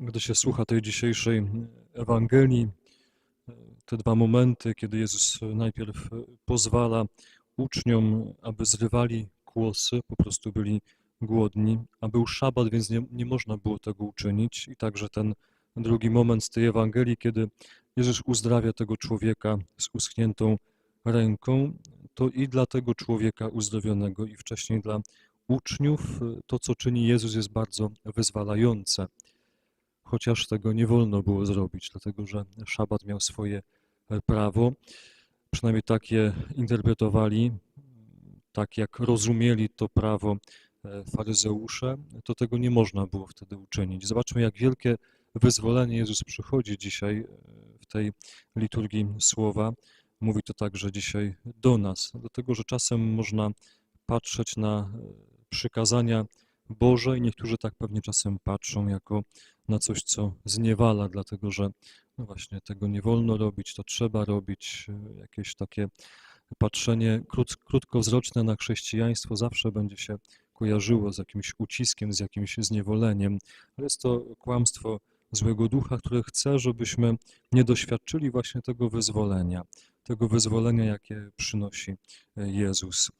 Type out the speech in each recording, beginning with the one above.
Gdy się słucha tej dzisiejszej Ewangelii, te dwa momenty, kiedy Jezus najpierw pozwala uczniom, aby zrywali kłosy, po prostu byli głodni, a był szabat, więc nie, nie można było tego uczynić. I także ten drugi moment z tej Ewangelii, kiedy Jezus uzdrawia tego człowieka z uschniętą ręką, to i dla tego człowieka uzdrowionego, i wcześniej dla uczniów, to co czyni Jezus jest bardzo wyzwalające chociaż tego nie wolno było zrobić, dlatego że szabat miał swoje e, prawo. Przynajmniej tak je interpretowali, tak jak rozumieli to prawo e, faryzeusze, to tego nie można było wtedy uczynić. Zobaczmy, jak wielkie wyzwolenie Jezus przychodzi dzisiaj e, w tej liturgii słowa. Mówi to także dzisiaj do nas, dlatego że czasem można patrzeć na przykazania Boże i niektórzy tak pewnie czasem patrzą jako na coś, co zniewala, dlatego że no właśnie tego nie wolno robić, to trzeba robić. Jakieś takie patrzenie krót, krótkowzroczne na chrześcijaństwo zawsze będzie się kojarzyło z jakimś uciskiem, z jakimś zniewoleniem, jest to kłamstwo złego ducha, które chce, żebyśmy nie doświadczyli właśnie tego wyzwolenia, tego wyzwolenia, jakie przynosi Jezus.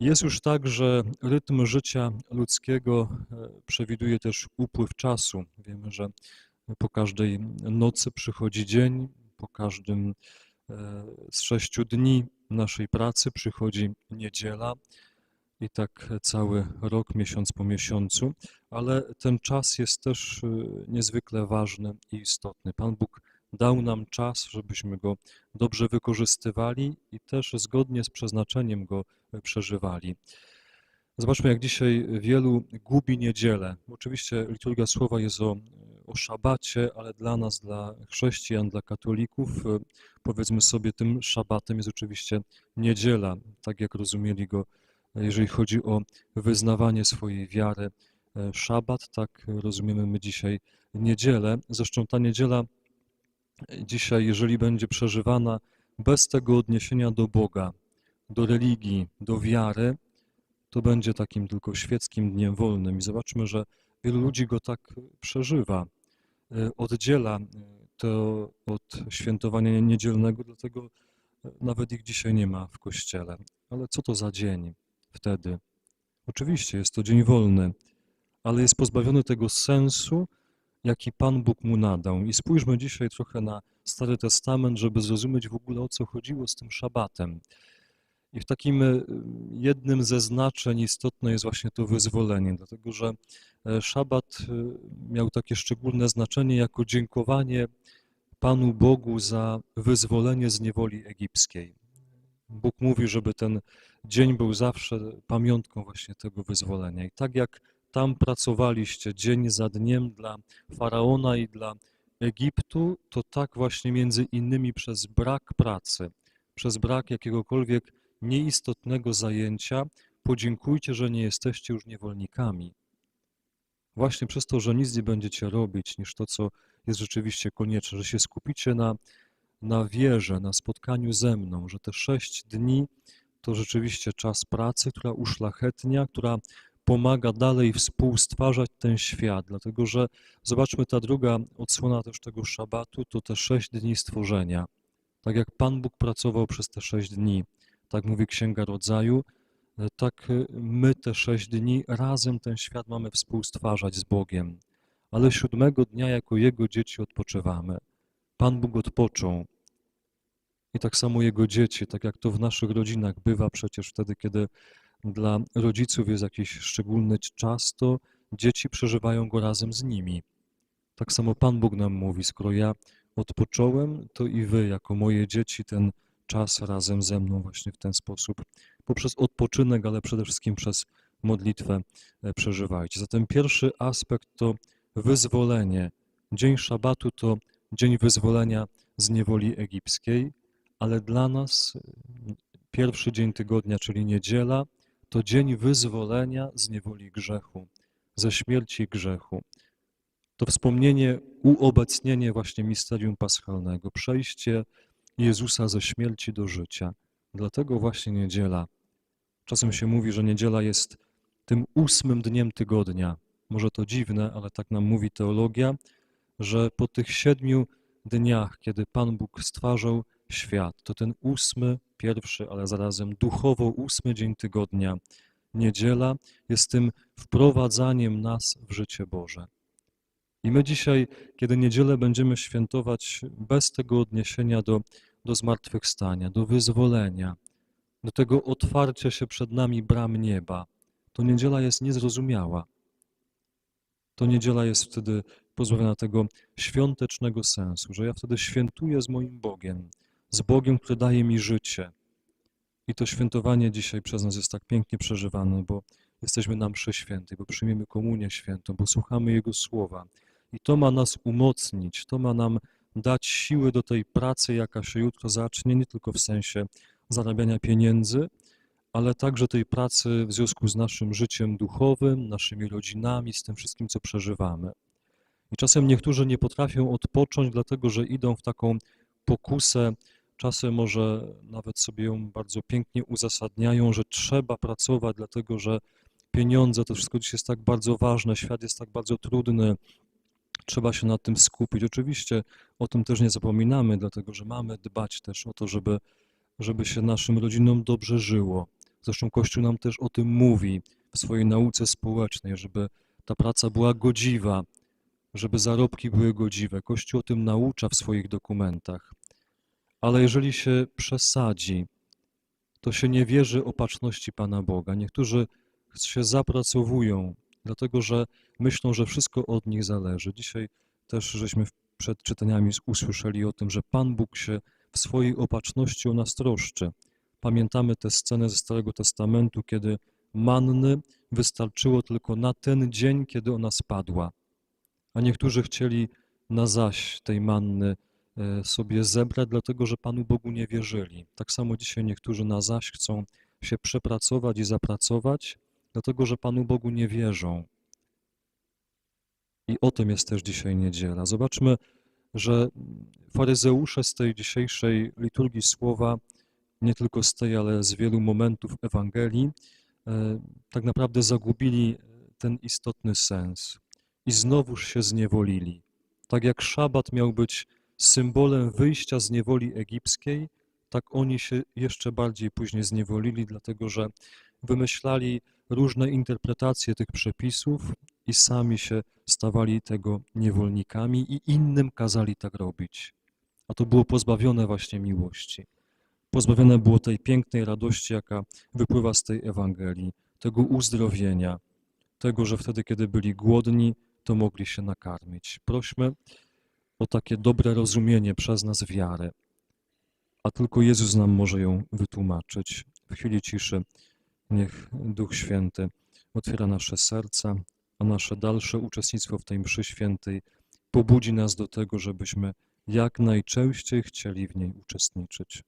Jest już tak, że rytm życia ludzkiego e, przewiduje też upływ czasu. Wiemy, że po każdej nocy przychodzi dzień, po każdym e, z sześciu dni naszej pracy przychodzi niedziela i tak cały rok, miesiąc po miesiącu, ale ten czas jest też e, niezwykle ważny i istotny. Pan Bóg dał nam czas, żebyśmy go dobrze wykorzystywali i też zgodnie z przeznaczeniem go przeżywali. Zobaczmy, jak dzisiaj wielu gubi niedzielę. Oczywiście liturgia słowa jest o, o szabacie, ale dla nas, dla chrześcijan, dla katolików, powiedzmy sobie, tym szabatem jest oczywiście niedziela, tak jak rozumieli go, jeżeli chodzi o wyznawanie swojej wiary. Szabat, tak rozumiemy my dzisiaj niedzielę. Zresztą ta niedziela dzisiaj, jeżeli będzie przeżywana bez tego odniesienia do Boga, do religii, do wiary, to będzie takim tylko świeckim dniem wolnym. I zobaczmy, że wielu ludzi go tak przeżywa, e, oddziela e, to od świętowania niedzielnego, dlatego e, nawet ich dzisiaj nie ma w kościele. Ale co to za dzień wtedy? Oczywiście jest to dzień wolny, ale jest pozbawiony tego sensu, jaki Pan Bóg mu nadał. I spójrzmy dzisiaj trochę na Stary Testament, żeby zrozumieć w ogóle o co chodziło z tym szabatem. I w takim e, jednym ze znaczeń istotne jest właśnie to wyzwolenie, dlatego że e, szabat e, miał takie szczególne znaczenie jako dziękowanie Panu Bogu za wyzwolenie z niewoli egipskiej. Bóg mówi, żeby ten dzień był zawsze pamiątką właśnie tego wyzwolenia. I tak jak tam pracowaliście dzień za dniem dla faraona i dla Egiptu, to tak właśnie między innymi przez brak pracy, przez brak jakiegokolwiek nieistotnego zajęcia, podziękujcie, że nie jesteście już niewolnikami. Właśnie przez to, że nic nie będziecie robić niż to, co jest rzeczywiście konieczne, że się skupicie na, na wierze, na spotkaniu ze mną, że te sześć dni to rzeczywiście czas pracy, która uszlachetnia, która pomaga dalej współstwarzać ten świat, dlatego że zobaczmy ta druga odsłona też tego szabatu, to te sześć dni stworzenia. Tak jak Pan Bóg pracował przez te sześć dni, tak mówi Księga Rodzaju, tak my te sześć dni razem ten świat mamy współstwarzać z Bogiem, ale siódmego dnia jako Jego dzieci odpoczywamy. Pan Bóg odpoczął. I tak samo Jego dzieci, tak jak to w naszych rodzinach bywa przecież wtedy, kiedy dla rodziców jest jakiś szczególny czas, to dzieci przeżywają go razem z nimi. Tak samo Pan Bóg nam mówi, skoro ja odpocząłem, to i wy, jako moje dzieci, ten czas razem ze mną właśnie w ten sposób, poprzez odpoczynek, ale przede wszystkim przez modlitwę e, przeżywajcie. Zatem pierwszy aspekt to wyzwolenie. Dzień szabatu to dzień wyzwolenia z niewoli egipskiej, ale dla nas e, pierwszy dzień tygodnia, czyli niedziela, to dzień wyzwolenia z niewoli grzechu, ze śmierci grzechu. To wspomnienie, uobecnienie właśnie misterium paschalnego, przejście Jezusa ze śmierci do życia. Dlatego właśnie niedziela. Czasem się mówi, że niedziela jest tym ósmym dniem tygodnia. Może to dziwne, ale tak nam mówi teologia, że po tych siedmiu dniach, kiedy Pan Bóg stwarzał świat, to ten ósmy, pierwszy, ale zarazem duchowo ósmy dzień tygodnia, niedziela, jest tym wprowadzaniem nas w życie Boże. I my dzisiaj, kiedy niedzielę będziemy świętować bez tego odniesienia do, do zmartwychwstania, do wyzwolenia, do tego otwarcia się przed nami bram nieba, to niedziela jest niezrozumiała. To niedziela jest wtedy pozbawiona tego świątecznego sensu, że ja wtedy świętuję z moim Bogiem, z Bogiem, który daje mi życie. I to świętowanie dzisiaj przez nas jest tak pięknie przeżywane, bo jesteśmy na mszy świętej, bo przyjmiemy komunię świętą, bo słuchamy Jego słowa. I to ma nas umocnić, to ma nam dać siły do tej pracy, jaka się jutro zacznie, nie tylko w sensie zarabiania pieniędzy, ale także tej pracy w związku z naszym życiem duchowym, naszymi rodzinami, z tym wszystkim, co przeżywamy. I czasem niektórzy nie potrafią odpocząć, dlatego że idą w taką pokusę, czasem może nawet sobie ją bardzo pięknie uzasadniają, że trzeba pracować, dlatego że pieniądze, to wszystko dziś jest tak bardzo ważne, świat jest tak bardzo trudny, trzeba się nad tym skupić. Oczywiście o tym też nie zapominamy, dlatego że mamy dbać też o to, żeby, żeby się naszym rodzinom dobrze żyło. Zresztą Kościół nam też o tym mówi w swojej nauce społecznej, żeby ta praca była godziwa, żeby zarobki były godziwe. Kościół o tym naucza w swoich dokumentach. Ale jeżeli się przesadzi, to się nie wierzy opatrzności Pana Boga. Niektórzy się zapracowują, dlatego że myślą, że wszystko od nich zależy. Dzisiaj też żeśmy przed czytaniami usłyszeli o tym, że Pan Bóg się w swojej opatrzności o nas troszczy. Pamiętamy tę scenę ze Starego Testamentu, kiedy manny wystarczyło tylko na ten dzień, kiedy ona spadła. A niektórzy chcieli na zaś tej manny sobie zebrać, dlatego że Panu Bogu nie wierzyli. Tak samo dzisiaj niektórzy na zaś chcą się przepracować i zapracować, dlatego że Panu Bogu nie wierzą. I o tym jest też dzisiaj niedziela. Zobaczmy, że faryzeusze z tej dzisiejszej liturgii słowa, nie tylko z tej, ale z wielu momentów Ewangelii, e, tak naprawdę zagubili ten istotny sens i znowuż się zniewolili. Tak jak szabat miał być symbolem wyjścia z niewoli egipskiej, tak oni się jeszcze bardziej później zniewolili, dlatego że wymyślali różne interpretacje tych przepisów i sami się stawali tego niewolnikami i innym kazali tak robić. A to było pozbawione właśnie miłości. Pozbawione było tej pięknej radości, jaka wypływa z tej Ewangelii, tego uzdrowienia, tego, że wtedy, kiedy byli głodni, to mogli się nakarmić. Prośmy o takie dobre rozumienie przez nas wiary, a tylko Jezus nam może ją wytłumaczyć. W chwili ciszy niech Duch Święty otwiera nasze serca, a nasze dalsze uczestnictwo w tej mszy świętej pobudzi nas do tego, żebyśmy jak najczęściej chcieli w niej uczestniczyć.